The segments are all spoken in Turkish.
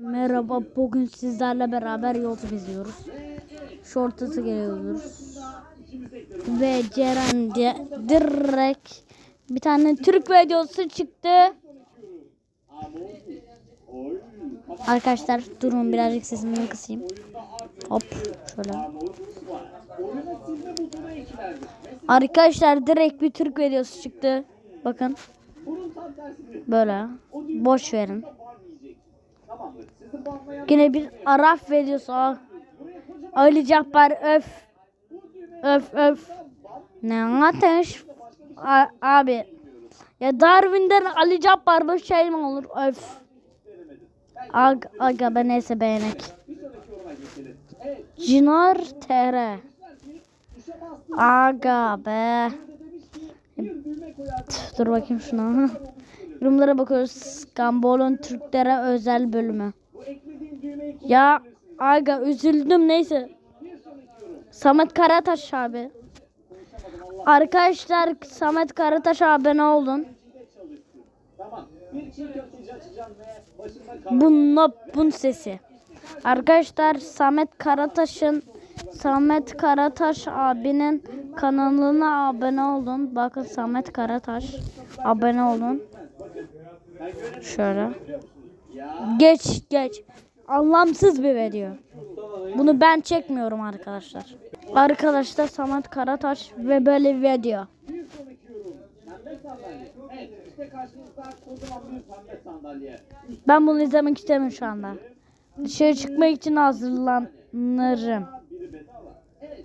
Merhaba, bugün sizlerle beraber YouTube izliyoruz. Shorts'ı geliyoruz. Ve Ceren diye direkt bir tane Türk videosu çıktı. Arkadaşlar durun birazcık sesimi kısayım. Hop şöyle. Arkadaşlar direkt bir Türk videosu çıktı. Bakın. Böyle. Boş verin. Yine bir Araf videosu. Ah. Ali Cabbar öf. Öf öf. Ne ateş. A- abi. Ya Darwin'den Ali Cabbar bir şey mi olur? Öf. Ag aga ben neyse beğenek. Cinar TR. Aga be. Dur bakayım şuna. Yorumlara bakıyoruz. Gambol'un Türklere özel bölümü. Ya aga üzüldüm neyse. Samet Karataş abi. Arkadaşlar Samet Karataş abone olun. Bunun bun sesi. Arkadaşlar Samet Karataş'ın Samet Karataş abinin kanalına abone olun. Bakın Samet Karataş abone olun. Şöyle. Geç geç. Anlamsız bir video. Bunu ben çekmiyorum arkadaşlar. Arkadaşlar Samet Karataş ve böyle video. Ben bunu izlemek istemiyorum şu anda. Dışarı çıkmak için hazırlanırım.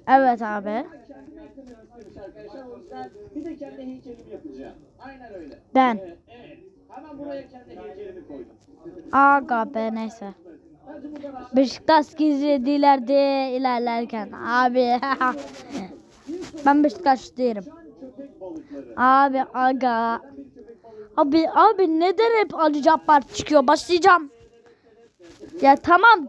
Evet abi. kendime eklememi istemiş arkadaşlar. O yüzden bir de kendi heykelimi yapacağım. Aynen öyle. Ben. Evet. evet. Hemen buraya kendi heykelimi koydum. Aga be neyse. Beşiktaş gizlediler diye ilerlerken abi ben Beşiktaş balıkları. Abi aga abi abi neden hep Ali Cabbar çıkıyor başlayacağım. Ya tamam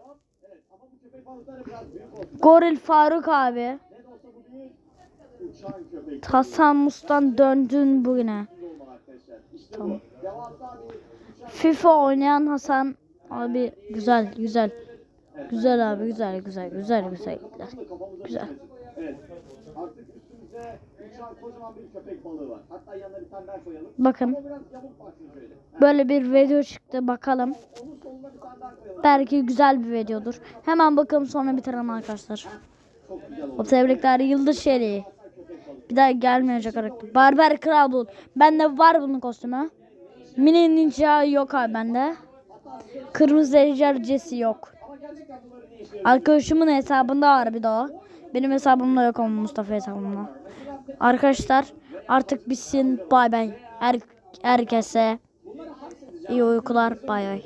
Goril Faruk abi Ne de olsa bu bir uçan köpek. Hasan Mus'tan döndün bugüne. uçan FIFA oynayan Hasan abi güzel güzel. Güzel abi güzel güzel güzel güzel. Güzel. koyalım. Bakın böyle bir video çıktı bakalım. Belki güzel bir videodur. Hemen bakalım sonra bitirelim arkadaşlar. O tebrikler Yıldız Şeri. Bir daha gelmeyecek karakter. Barber Kral Bulut. Bende var bunun kostümü. Mini Ninja yok abi bende. Kırmızı Ejder Jesse yok. Arkadaşımın hesabında var bir o. Benim hesabımda yok ama Mustafa hesabımda. Arkadaşlar artık bitsin. Bay bay. Her, herkese iyi uykular. Bay bay.